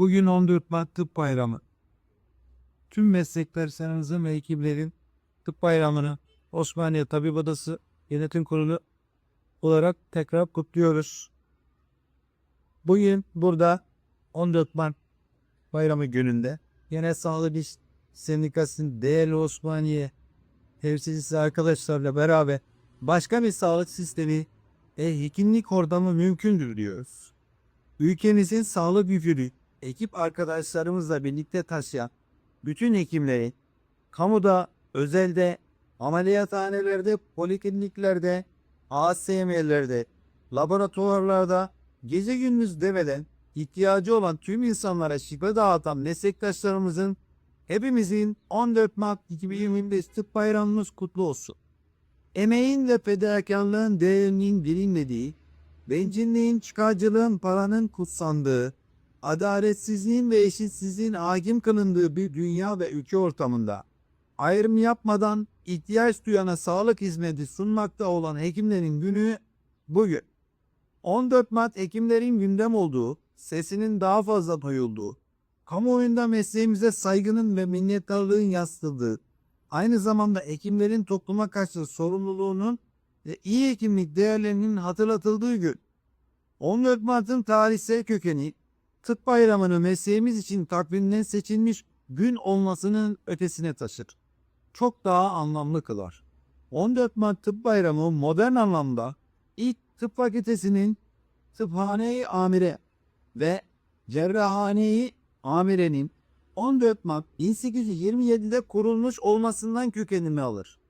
Bugün 14 Mart Tıp Bayramı. Tüm meslektaşlarımızın ve ekiplerin Tıp Bayramı'nı Osmaniye Tabip Odası Yönetim Kurulu olarak tekrar kutluyoruz. Bugün burada 14 Mart Bayramı gününde yine Sağlık İş Sendikası'nın değerli Osmaniye temsilcisi arkadaşlarla beraber başka bir sağlık sistemi ve hekimlik ortamı mümkündür diyoruz. Ülkemizin sağlık yükünü ekip arkadaşlarımızla birlikte taşıyan bütün hekimleri kamuda, özelde, ameliyathanelerde, polikliniklerde, ASM'lerde, laboratuvarlarda gece gündüz demeden ihtiyacı olan tüm insanlara şifa dağıtan meslektaşlarımızın hepimizin 14 Mart 2025 Tıp Bayramımız kutlu olsun. Emeğin ve fedakarlığın değerinin bilinmediği, bencilliğin, çıkarcılığın, paranın kutsandığı, adaletsizliğin ve eşitsizliğin hakim kılındığı bir dünya ve ülke ortamında ayrım yapmadan ihtiyaç duyana sağlık hizmeti sunmakta olan hekimlerin günü bugün. 14 Mart hekimlerin gündem olduğu, sesinin daha fazla duyulduğu, kamuoyunda mesleğimize saygının ve minnettarlığın yansıtıldığı, aynı zamanda hekimlerin topluma karşı sorumluluğunun ve iyi hekimlik değerlerinin hatırlatıldığı gün. 14 Mart'ın tarihsel kökeni, tıp bayramını mesleğimiz için takvimden seçilmiş gün olmasının ötesine taşır. Çok daha anlamlı kılar. 14 Mart Tıp Bayramı modern anlamda ilk tıp fakültesinin tıphane-i amire ve cerrahane-i amirenin 14 Mart 1827'de kurulmuş olmasından kökenimi alır.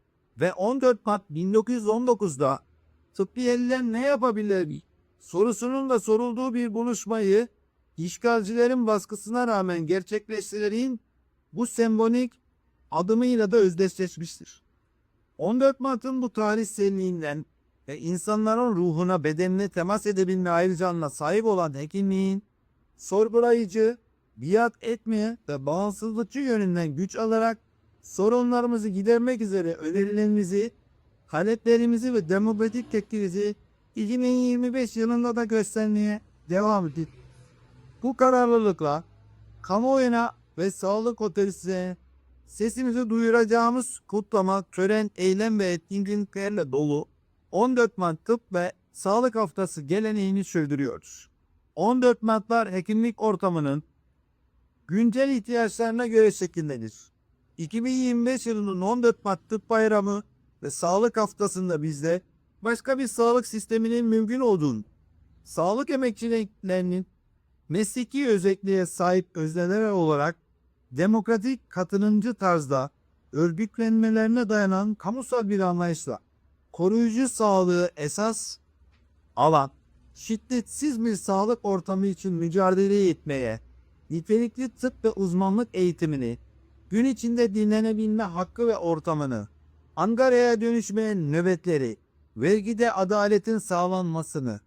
Ve 14 Mart 1919'da tıbbiyeliler ne yapabilir sorusunun da sorulduğu bir buluşmayı işgalcilerin baskısına rağmen gerçekleştiren bu sembolik adımıyla da özdeşleşmiştir. 14 Mart'ın bu tarihselliğinden ve insanların ruhuna bedenine temas edebilme ayrıcalığına sahip olan hekimliğin sorgulayıcı, biat etmeye ve bağımsızlıkçı yönünden güç alarak sorunlarımızı gidermek üzere önerilerimizi, taleplerimizi ve demokratik teklifimizi 2025 yılında da göstermeye devam edin. Bu kararlılıkla kamuoyuna ve sağlık otoritesine sesimizi duyuracağımız kutlama, tören, eylem ve etkinliklerle dolu 14 Mart Tıp ve Sağlık Haftası geleneğini sürdürüyoruz. 14 Martlar hekimlik ortamının güncel ihtiyaçlarına göre şekillenir. 2025 yılının 14 Mart Tıp Bayramı ve Sağlık Haftası'nda bizde başka bir sağlık sisteminin mümkün olduğunu, sağlık emekçiliklerinin mesleki özelliğe sahip özneler olarak demokratik katılımcı tarzda örgütlenmelerine dayanan kamusal bir anlayışla koruyucu sağlığı esas alan şiddetsiz bir sağlık ortamı için mücadele etmeye, nitelikli tıp ve uzmanlık eğitimini, gün içinde dinlenebilme hakkı ve ortamını, Ankara'ya dönüşmeyen nöbetleri, vergide adaletin sağlanmasını,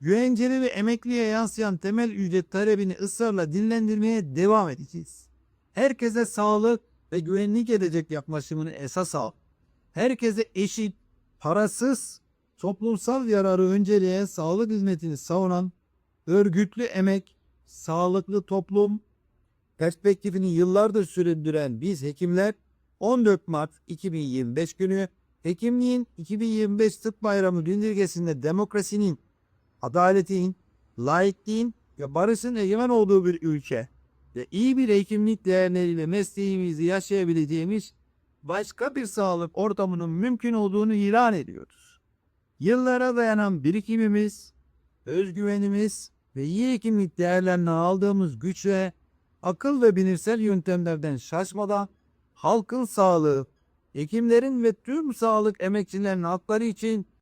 güvenceli ve emekliye yansıyan temel ücret talebini ısrarla dinlendirmeye devam edeceğiz. Herkese sağlık ve güvenlik edecek yaklaşımını esas al. Herkese eşit, parasız, toplumsal yararı önceleyen sağlık hizmetini savunan örgütlü emek, sağlıklı toplum perspektifini yıllardır sürdüren biz hekimler 14 Mart 2025 günü hekimliğin 2025 Tıp Bayramı bildirgesinde demokrasinin, adaletin, laikliğin ve barışın egemen olduğu bir ülke ve iyi bir hekimlik değerleriyle mesleğimizi yaşayabileceğimiz başka bir sağlık ortamının mümkün olduğunu ilan ediyoruz. Yıllara dayanan birikimimiz, özgüvenimiz ve iyi hekimlik değerlerine aldığımız güç ve akıl ve bilimsel yöntemlerden şaşmadan halkın sağlığı, hekimlerin ve tüm sağlık emekçilerinin hakları için